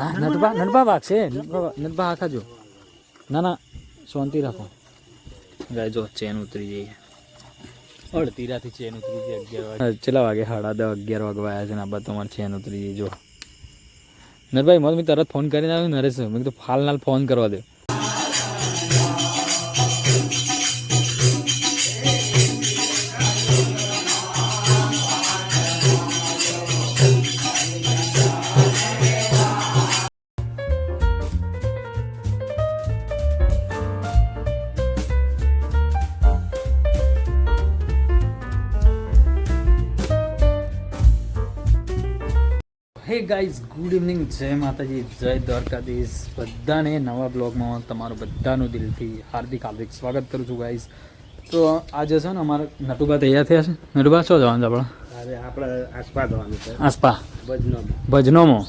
હા નટબા નટબા વાગશે છે. નટબા આખા જો ના ના શાંતિ રાખો. ગાય જો ચેન ઉતરી જઈએ. અડધી રાતથી ચેન ઉતરી જઈએ અગિયાર વાગે. ચેલા વાગે? સાડા દસ અગિયાર વાગવા આવ્યા છે ને આ બધા તમારે ચેન ઉતરી જઈએ જો. નરભાઈ મને મેં તરત ફોન કરીને આવ્યો નરેશ. મેં કીધું ફાલ નાલ ફોન કરવા દે. હે ગાઈઝ ગુડ ઇવનિંગ જય માતાજી જય દ્વારકાધીશ. બધાને નવા બ્લોગમાં તમારું બધાનું દિલથી હાર્દિક હાર્દિક સ્વાગત કરું છું ગાઈઝ તો આજે છે ને અમારા નટુબા તૈયાર થયા છે. નટુબા શું જવાનું છે આપણે? આપણે આસપા જવાનું છે. આસપા ભજનો ભજનોમાં?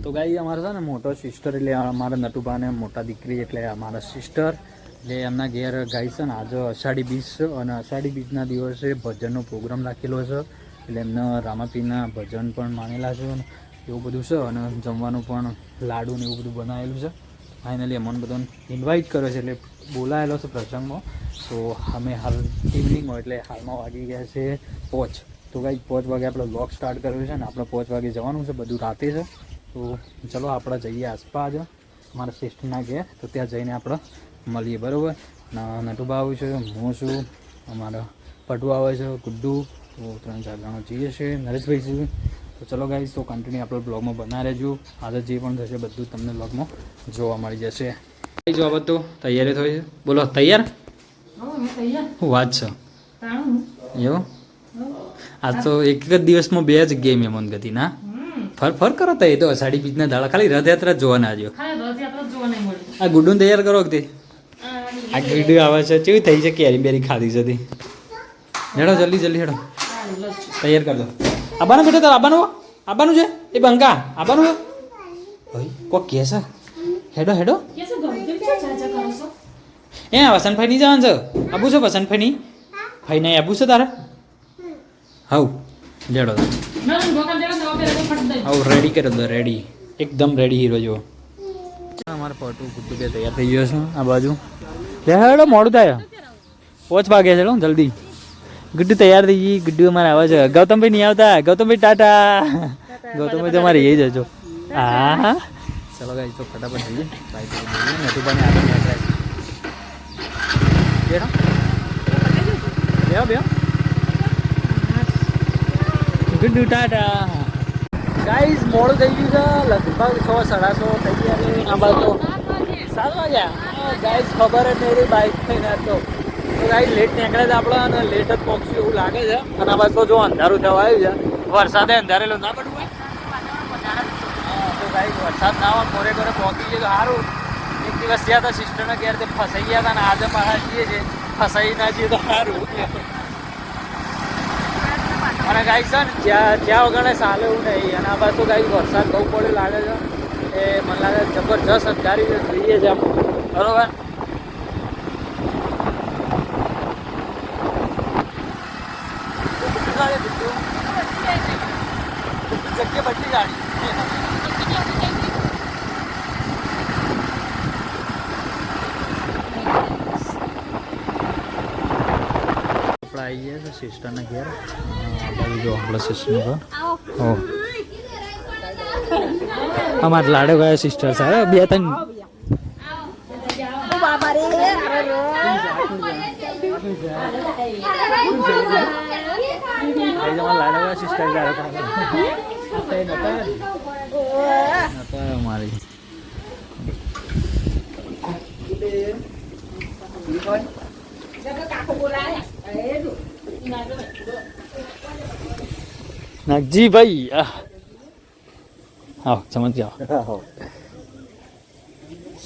તો ગાઈ અમારે છે ને મોટો સિસ્ટર એટલે અમારા નટુબાને મોટા દીકરી એટલે અમારા સિસ્ટર એટલે એમના ઘેર ગાઈ છે ને આજે અષાઢી બીજ છે અને અષાઢી બીજના દિવસે ભજનનો પ્રોગ્રામ રાખેલો છે. એટલે એમના રામાપીના ભજન પણ માનેલા છે. એવું બધું છે અને જમવાનું પણ લાડુ ને એવું બધું બનાવેલું છે. ફાઇનલી અમને બધાને ઇન્વાઇટ કર્યો છે એટલે બોલાયેલો છે પ્રસંગમાં. તો અમે હાલ ઇવનિંગમાં એટલે હાલમાં વાગી ગયા છે પોચ. તો કાંઈક પોચ વાગે આપણે બ્લોગ સ્ટાર્ટ કર્યો છે ને આપણે પોચ વાગે જવાનું છે, બધું રાતે છે. તો ચલો આપણે જઈએ આસપાસ. મારા સિસ્ટરના ઘેર, તો ત્યાં જઈને આપણે મળીએ, બરાબર? નટુબા આવ્યું છે, હું છું, અમારા પટુ આવે છે, ગુડ્ડુ. તો ત્રણ ચાર જણા જઈએ છીએ. નરેશભાઈ છે. તો ચલો ગાઈઝ તો કન્ટિન્યુ આપણે બ્લોગમાં બના રહેજો. આજે જે પણ થશે બધું તમને બ્લોગમાં જોવા મળી જશે. જો આ તો તૈયારી થઈ છે? બોલો તૈયાર? હું વાત છે. એવું? આજ તો એક જ દિવસમાં બે જગ્યાએ મહેમાન ગતિ ના ફર ફર કરો તો એ તો અષાઢી બીજના દાડા. ખાલી રથયાત્રા જોવાના જોવા આવ્યો આ ગુડું તૈયાર કરો કે આ ગુડ્ડુ આવે છે. કેવી થઈ છે? કેરી બેરી ખાધી છે હેડો જલ્દી જલ્દી હેડો. તૈયાર કરજો દો. આબાનું બેટા તાર આબાનું? આબાનું છે? એ બંકા આબાનું છે? ભાઈ. કોક કે છે? હેડો હેડો. એ વસંતભાઈ નહીં જવાનું છે. આબુ છે વસંતભાઈ નહીં ભાઈ નહીં આબુ છે તારે? હવ લેડો. હવ રેડી કરી દો રેડી એકદમ રેડી હીરો જો અમારે પટુ ગુડ્ડુ બે તૈયાર થઈ ગયો છે આ બાજુ. લે હેડો મોડું થાય. પોચ વાગે છે જલ્દી. ગુડ્ડુ તૈયાર થઈ ગઈ. ગુડ્ડુ અમારે આવે છે. ગૌતમભાઈ નહીં આવતા. ગૌતમભાઈ ટાટા. ગૌતમભાઈ તમારે એ જજો હા હા. ચલો ગાઈ તો ફટાફટ જઈએ. બાઈક નટુબાને પણ આવે બેઠો. બેહો ગુડ્ડુ ટાટા. ગાઈઝ મોડું થઈ ગયું છે. લગભગ છ સાડા છ થઈ ગયા આ બાજુ. સાત વાગ્યા? ગાઈઝ ખબર જ નહીં બાઇક થઈને તો. તો લેટ નીકળે છે આપણે અને લેટ જ પહોંચ્યું એવું લાગે છે. અને આ તો જો અંધારું થવા આવ્યું છે. વરસાદે અંધારેલું ના પડવું હોય? તો ગાઈઝ વરસાદ ના હોય કોરે કોરે પહોંચી ગયું સારું એક દિવસ ગયા હતા સિસ્ટરના ઘેર તે ફસાઈ ગયા હતા અને આજે પાછા જઈએ છે ફસાઈ ના જઈએ તો સારું અને ગાય છે ને જ્યાં જ્યાં વગર સાલે એવું નહીં. અને આ બાજુ ગાય વરસાદ બહુ પડે લાગે છે. એ મને લાગે જબરજસ્ત અંધારી જોઈએ છે આમ. બરોબર? જગ્યા બદલી ગાડી આપણે આવી ગયા છે સિસ્ટરના ઘેર. બાજુ જો આપણા સિસ્ટરનું ઘર. હો અમારે લાડો ગયા સિસ્ટર સાહેબ બે ત્રણ. લાડો ગયા સિસ્ટર અમારી. નાગજી ભાઈ. આવો સમજ જાઓ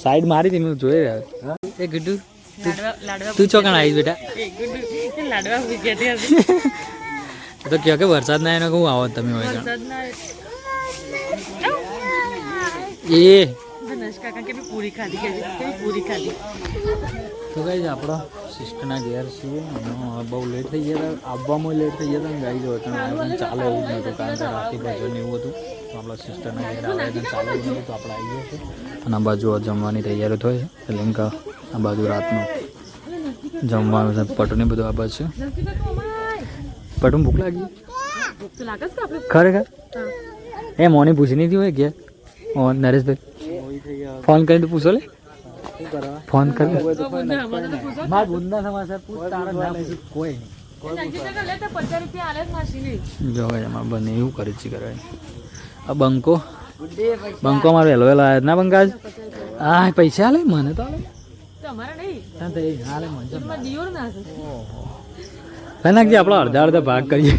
સાઈડ મારી હતી મેં જોઈ રહ્યો. એ ગુડ્ડુ તું ચોકણ આવી બેટા? તો કહો કે વરસાદ ના એને કહું આવો તમે હોય તો. એ. તો કઈ આપણો સિસ્ટરના ઘેર છીએ. બહુ લેટ થઈ ગયા હતા. આવવામાં લેટ થઈ ગયા હતા ને ગાઈ જો ચાલે એવું નહીં નહોતું કારણ કે રાતે ભજન એવું હતું. તો આપણા સિસ્ટરના ઘેર આવે નથી તો આપણે છીએ. અને આ બાજુ જમવાની તૈયારી થઈ છે. એટલે કે આ બાજુ રાતનું જમવાનું છે. પટું ને બધું આ બાજુ છે. પટું ભૂખ લાગી? ખરેખર? એ મોની પૂછી નહીં હોય કે નરેશભાઈ. ફોન કરીને તો પૂછો લે. ફોન કરી મારા બુંદા સમાચાર પૂછ, તારા ના પૂછું, કોઈ નહીં. જો એવું કરે છે કરે બંકો. બંકો મારો વહેલો વહેલો આવ્યો હા પૈસા આલે? મને તો નાખજે આપણો અડધા અડધા ભાગ કરીએ.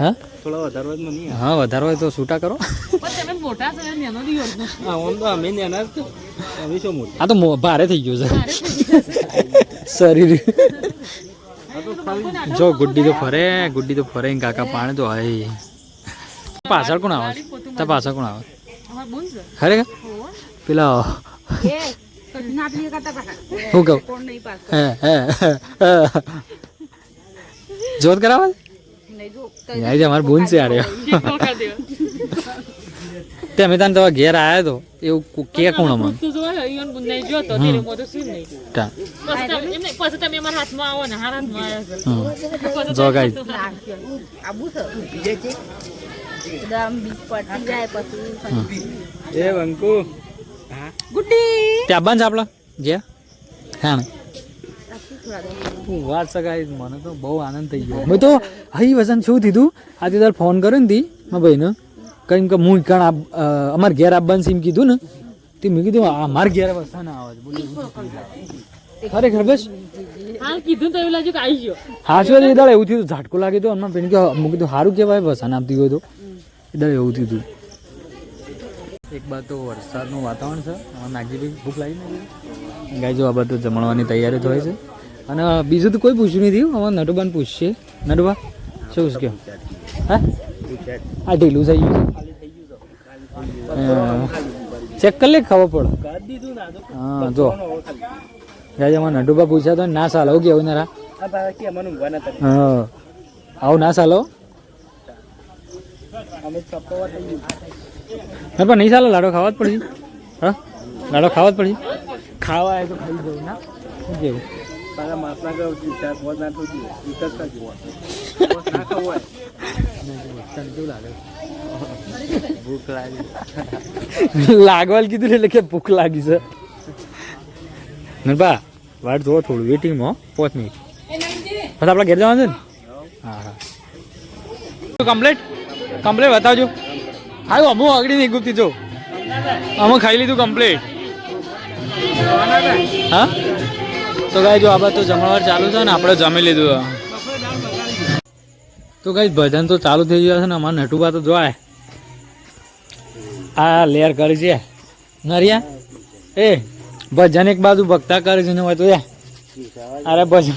હા? થોડો વધારો જ નહીં હા વધારો હોય તો છૂટા કરો. હા ઓમ તો અમે નેના જ અમે શું મોટા? આ તો ભારે થઈ ગયું છે. શરીર. જો ગુડ્ડી તો ફરે ગુડ્ડી તો ફરે કાકા પાણી તો હાય. પાછળ કોણ આવે? તા પાછળ કોણ આવે? ખરેખર? પેલા હું કહું. જોત કરાવે? યાર અમારે બૂન છે યાર. તે અમે તને તમારા ઘેર આવ્યા તો એવું કે કોણ. હમ. જો ગાઈ એ બંકુ. ત્યાં બંધ આપડે જે હા વાત સગાઈ મને તો બહુ આનંદ થઈ ગયો. મેં તો હઈ વસન શું થયું આજે તાર ફોન કર્યો ને તી મારા ભાઈને. કંઈ કે હું કણ અમાર ઘેર આવવાનું છે એમ કીધું ને તે મેં કીધું આ માર ઘેર વસા ના આવે. બોલો? ખરેખર બસ? કીધું તો એવું લાગ્યું કે આવી ગયો. હા શું એ દાડે એવું થયું ઝાટકો લાગ્યો તો અમને પેન કે મેં કીધું સારું કહેવાય વસાન આપતી હોય તો. એ દાડે એવું થયું હતું એક બાદ તો વરસાદનું વાતાવરણ છે. અમારા નાગજીભાઈ ભૂખ લાગી નથી ગાય જો આ બધું જમણવાની તૈયારી થાય છે. અને બીજું તો કોઈ પૂછ્યું નથી અમારે નટુબાને પૂછશે. નટુબા શું કયો? હા? આ ઢીલું થઈ ગયું ચેક કરી લે ખબર પડે. ના હા જો. ગાય અમારે નટુબા પૂછ્યા તો ના સાલ આવું કેવું કે નતા હા. આવું ના સાલો? ના પણ નહીં ચાલો લાડો ખાવા જ પડશે. હા? લાડો ખાવા જ પડશે. ખાવા તો ખાઈ જવું ના. કેવું? તારા કહું છું. હોય લાગે ભૂખ લાગી. લાગવાલ કીધું એટલે કે ભૂખ લાગી છે. નરબા વાટ જોવો થોડું વેટિંગમાં પાંચ મિનિટ. પછી આપણા ઘેર જવાનું છે ને? હા હા. કમ્પ્લેટ કમ્પ્લેટ બતાવજો. હા અમુક આગળ નહીં ગુપ્તી જો. અમે ખાઈ લીધું કમ્પ્લેટ હા? તો ગાય જો આ તો જમણવાર ચાલુ છે ને આપણે જમી લીધું તો ગાય ભજન તો ચાલુ થઈ ગયા છે ને અમારે નટુબા તો જોવાય. આ લેર કરી છે. નરિયા એ ભજન એક બાજુ ભક્તા કરે છે ને હોય તો એ. અરે ભજન.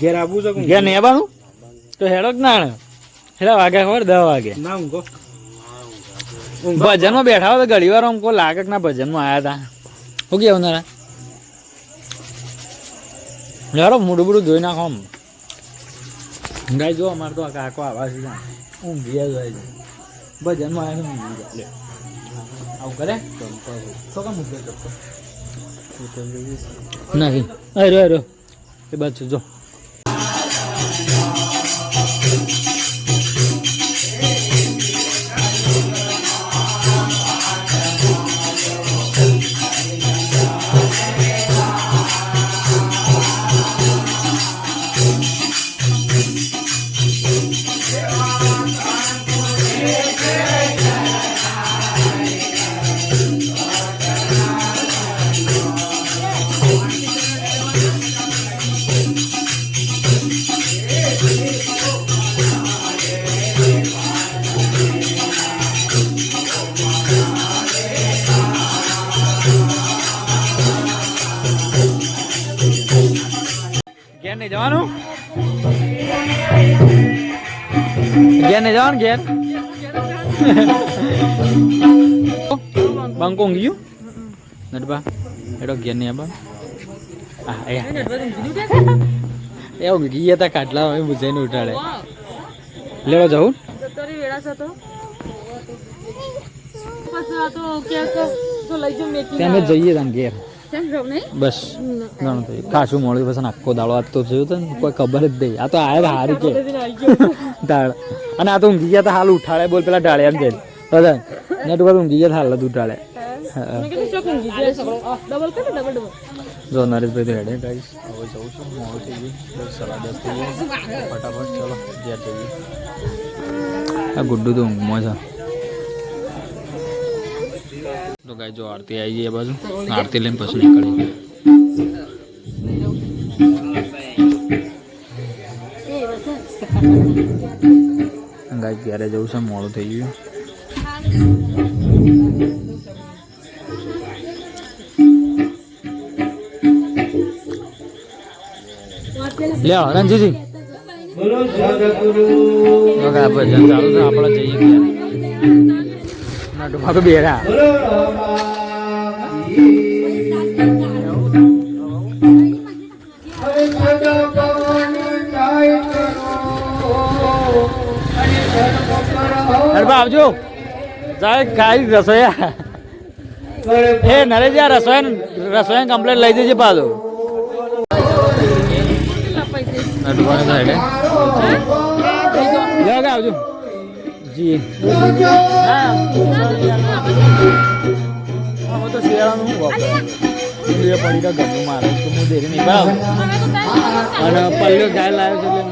ઘેર આવું છે ઘેર નહીં આવવાનું? તો હેડો જ ના હેડા? વાગ્યા ખબર દસ વાગે. ના ઊંઘો. ભજનમાં બેઠા હોય તો ઘડી વાર આમ કોઈ લાગક ના ભજનમાં આવ્યા હતા શું કેવું નારા? યારો મોઢું બધું જોઈ નાખો આમ. ગાય જો અમારે તો આ કાકો આવા છે ત્યાં. ઊંઘી જ હોય છે. ભજનમાં આવ્યા છે ઊંઘી જાય. આવું કરે? તો કામ મૂકે? નહીં. અરે અરે. એ બાજુ જો. ગયું નટબા એડો ઘેર નહીં આબા હા એ એ ઊંઘી ગયા તા કાટલા હવે બુજાઈને ઉઠાડે લેવા જવું બેડા છે તો પછી આ તો ક્યાંક તો લઈ જાઉં મેકિંગ ત્યાં અમે જઈએ તમે ઘેર બસ. ઘણું થયું ખાસું મળ્યું પછી આખો દાડો આજ તો થયું તો ને કોઈ ખબર જ નહીં. આ તો આયા હારી કે. દાળ. અને આ તો ઊંઘી ગયા તો હાલ ઉઠાડે બોલ પેલા ડાળ્યા જઈને બધા ને તું ઊંઘી ગયા હાલ જ ઉઠાડે. મેં કીધું શું ઊંઘી જાય છે. ડબલ કરે ડબલ ડબલ જો નરેશભાઈ તો હેડે ગાઈસ હવે જવું છું મોડું થઈ ગયું. દસ સાડા દસ થઈ ગયા. ફટાફટ ચલો ઘેર જઈએ. આ ગુડ્ડુ તો ઊંઘમાં છે. તો ગાય, જો આરતી આવી ગઈ બાજુ. આરતી લઈને પછી નીકળી ગાય, ક્યારે જવું છે? મોડું થઈ ગયું. લે રણજીજી ભજન ચાલુ છે, આપણે જઈએ ત્યાં. નટુભા તો બેરા. નટભા આવજો સાહેબ ખાઈ રસોયા. એ નરેશ યાર રસોયા રસોયા કમ્પ્લેટ લઈ જજે પાછો. આવજો. જી. હા હું તો શિયાળાનું હું વાપરું? પડી તો ઘરનું મારે તો હું દેરી નહીં બરાબર અને પલ્લો ગાય લાવ્યો છે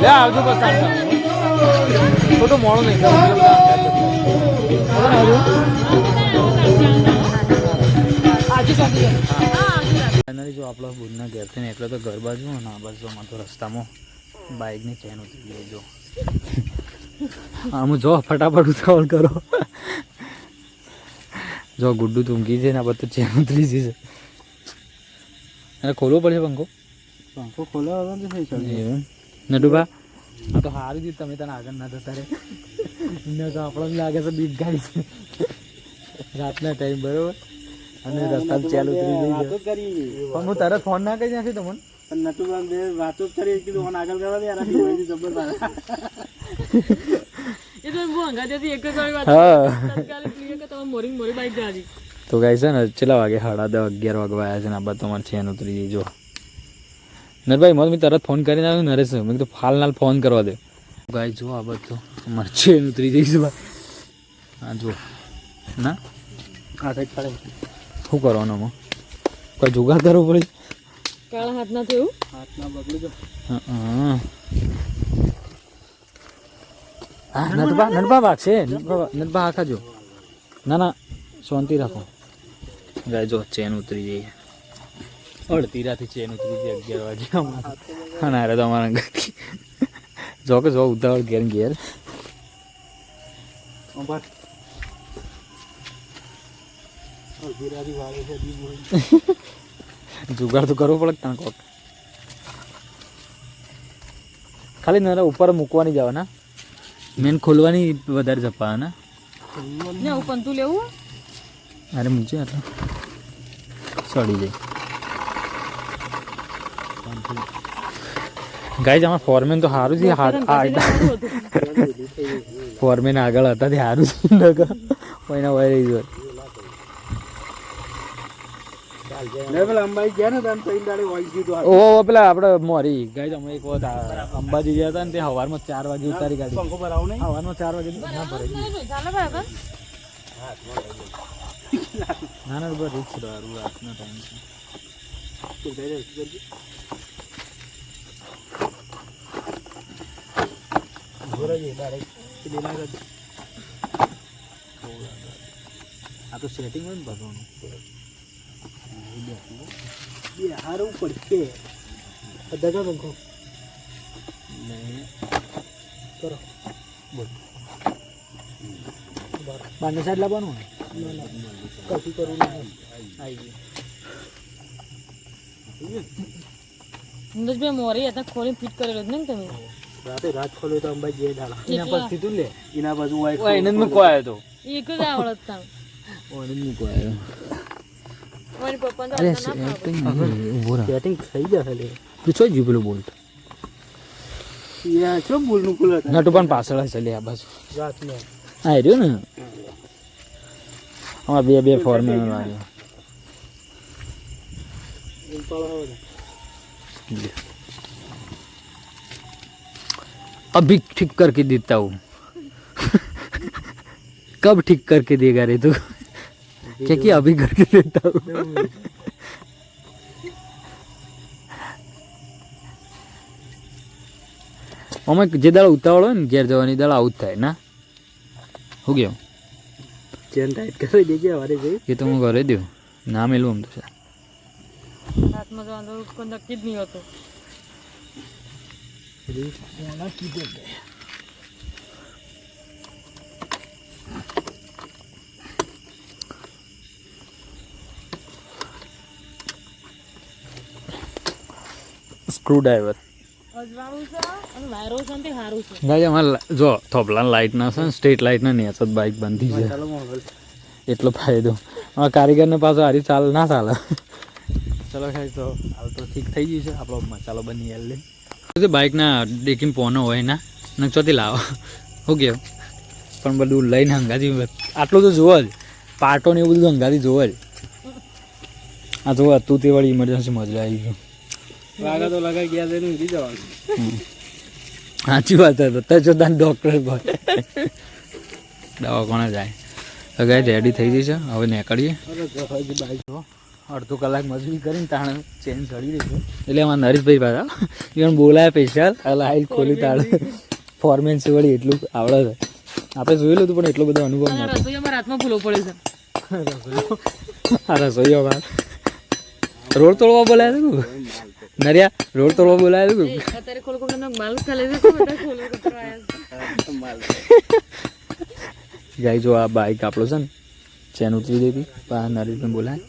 લે આવજો બસ ખોટું મોડું નહીં ફાઇનલી જો આપણા બુધના ઘેરથી ને એટલે તો ઘર બાજુ ને આ બાજુ તો રસ્તામાં. બાઇકની ચેન ઉતરી ગઈ જો. આમ જો ફટાફટ ઉતાવળ કરો. જો ગુડ્ડુ ઊંઘી છે ને આ બધું ચેન ઉતરી જશે એને ખોલવો પડશે પંખો? પંખો ખોલવા નટુભા આ તો સારું જ તમે તને આગળ ના થતા રે એમને તો આપણને લાગે છે બીક ગાડી છે. રાતના ટાઈમ બરોબર? અને રસ્તા ચાલુ ઉતરી ગઈ છે. પણ હું તરત ફોન ના કરી નાખી તમને પણ નતું પણ બે વાતો કરી કીધું મને આગળ કરવા દે આનાથી વહેલી જબર બાર. એ તો હું હંગા જતી એક જ વાળી વાત હા. તાત્કાલિક ક્લિયર કે તમે મોરિંગ મોરી બાઈક જાજી તો ગાય છે ને કેટલા વાગે? સાડા દસ અગિયાર વાગવા આવ્યા છે ને આ બાદ તમારે છે ઉતરી ત્રીજી જો નરભાઈ મને મેં તરત ફોન કરીને આવ્યો નરેશ મેં કીધું ફાલ નાલ ફોન કરવા દે. ગાય જો આ તો અમારે ચેન ઉતરી જઈશ ભાઈ. હા જો ના? હા થઈ પડે. શું કરવાનું કોઈ જુગાડ કરવો પડે? કાળા હાથ ના થયું હાથના જો હા આખા જો. ના ના શાંતિ રાખો. ગાય જો ચેન ઉતરી જઈએ અડધી રાતે ચેન ઉતરી જઈ અગિયાર વાગે હા ના રે તમારા અંગાથી જો કે જો ઉતાવળ ઘેર ઘેર. અડધી રાતી વાગે છે દી બોલ. જુગાડ તો કરવો પડે તને કોક. ખાલી નરા ઉપર મૂકવાની જાવ ના. મેન ખોલવાની વધારે જપા ના. ને હું પંતું લેવું? અરે મૂકજે એટલે સડી જાય. ગાઈઝ આમાં ફોરમેન તો સારું છે. હાથ ફોરમેન આગળ હતા તે સારું છે. એના વય રહી ગયો ને પેલા અંબાઈ ગયા ને તાન ત્રણ દાડે વાગી ગયું હતું હાથ. ઓ પેલા આપણે મોરી ગાઈઝ અમે એક વખત અંબાજી ગયા હતા ને તે સવારમાં ચાર વાગે ઉતારી ગાડી પંખો ભરાવો નહીં? સવારમાં ચાર વાગે ના ભરાઈ ગઈ ચાલે ભાઈ આગળ ના રાતનો ટાઈમ. આ તો સેટિંગ હોય ને ભગવાનું બે હારું પડશે બધા પંખો કરો બારને સાઈડ લાવવાનું કશું કરવું નહીં આવી મોરી હતા ખોલી ફિટ કરેલો ને તમે? રાતે રાત ખોલ્યો તો અંબાઈ જે ડાળા એના પરથી તું લે? એના બાજુ ઓ એને જ આવ્યો તો. એક જ આવડત તા ઓ મૂકવા આવ્યો અરે સેટિંગ ઊભો રહે Setting થઈ જશે લે પૂછો જ પેલું બોલ્ટ યા શું બોલનું કુલ હતા નટુ પણ પાછળ હશે લે આ બાજુ રાતમાં હા એ રહ્યું ને આમાં બે બે ફોર્મેલ લાગે अभी ठीक करके देता हूँ कब ठीक करके देगा रे तू क्या कि अभी करके देता हूँ અમે જે દાડા ઉતાવળ હોય ને ઘેર જવાની દાડા આવું જ થાય ના શું કેવું ચેન ટાઈટ કરી દેજે વારે જઈ એ તો હું ઘરે દઉં ના મેલું આમ તો છે હાથમાં જવાનું કોઈ નક્કી જ નહીં હતું સ્ક્રૂ ડ્રાઈવર અજવાળું છે અને વાયરો છે ને તે સારું છે. ગાય અમારે જો થોપલા લાઇટ ના છે ને સ્ટ્રીટ લાઇટ ના નહીં જ બાઇક બંધી મોબાઈલ. એટલો ફાયદો. હવે કારીગરને પાછો હારી ચાલ ના ચાલે. ચલો ખાઈ તો હાલ તો ઠીક થઈ ગયું છે. આપણો મસાલો બની લે. બાઇક બાઇકના ડેકીન પોનો હોય ના ને ચોથી લાવો. શું કેવું? પણ બધું લઈને હંગાથી આટલું તો જુઓ જ. પાર્ટો ને એવું બધું હંગાથી જુઓ જ. આ જુઓ તું તે વળી ઇમરજન્સી મજા આવી ગયું. વાગા તો લગાઈ ગયા છે ઊંઘી જવાનું. સાચી વાત છે તો જો તાન ડૉક્ટર ભાઈ દવાખાને જાય. તો ગાય રેડી થઈ ગઈ છે? હવે નીકળીએ. અડધો કલાક મજૂરી કરીને તાણે ચેન ચડી રહીશું એટલે એમાં નરેશભાઈ પાછા એને બોલાય પૈસા એટલે આઈલ ખોલી તાળે ફોર્મેન્સી વળી એટલું આવડે છે. આપણે જોયેલું હતું પણ એટલો બધો અનુભવ નથી રાતમાં ભૂલો પડે છે. રસોઈયો રોડ તોડવા બોલાયા હતું નરિયા રોડ તોડવા બોલાયેલું ગાય જો આ બાઈક આપણો છે ને ચેન ઉતરી દીધી પા નરેશને બોલાય.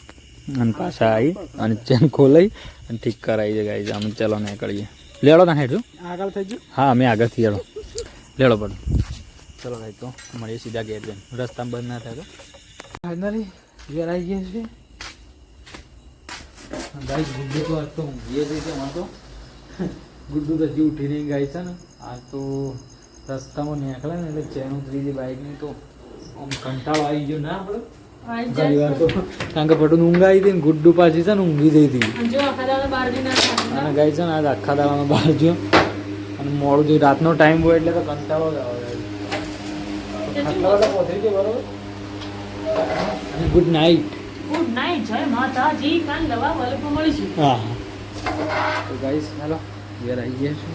અને પાછા આવી અને ચેન ખોલાઈ અને ઠીક કરાવી છે ગાઈ અમે ચલો ને કરીએ લેડો ના હેઠું? આગળ થઈ ગયું? હા અમે આગળથી લેડો. લેડો પડો. ચલો ગાઈ તો મળીએ સીધા ગેર જઈને. રસ્તામાં બંધ ના થાય તો. ફાઇનલી ઘેર આવી ગયા છે ગાઈસ ગુડ્ડુ તો આજ તો ઊંઘીએ છે તેમાં તો. ગુડ્ડુ તો હજી ઉઠીને ગાય છે ને? આ તો રસ્તામાં નીકળે ને એટલે ચેન ઉતરી ગઈ બાઇકની તો. આમ કંટાળો આવી ગયો ના આપણે. ઘણી વાર તો. કારણ કે પટું ઊંઘ આવી હતી ને ગુડ્ડુ પાછી છે ને ઊંઘી જઈ હતી. અને જો ગાય છે ને? આજ આખા દાડામાં બહાર ગયો. અને મોડું જો રાતનો ટાઈમ હોય એટલે તો કંટાળો જ આવે. ગયો ગુડ નાઇટ ગુડ નાઇટ જય માતાજી. કાલ નવા વલપમાં મળીશું. હા. તો ગાઈસ હેલો ઘેર આવી ગયા છે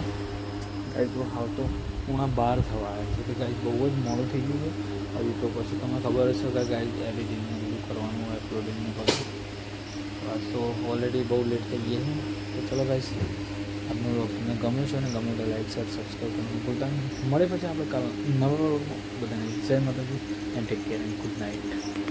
ગાઈસ બહુ હાવ તો પૂણા બાર થવા આવ્યા છે. તો ગાઈસ બહુ જ મોડું થઈ ગયું છે. હજી તો પછી તમને ખબર હશે કે ગાઈસ એડિટિંગ ને બધું કરવાનું હોય અપલોડિંગ ને બધું. બસ તો ઓલરેડી બહુ લેટ થઈ ગયા છે. તો ચલો ગાઈસ આપનો વ્લોગ તમને ગમ્યો છે ને ગમે તો લાઈક શેર સબસ્ક્રાઈબ કરવાનું ભૂલતા નહીં. મળે પછી આપણે નવો બધાને જય માતાજી and take care and good night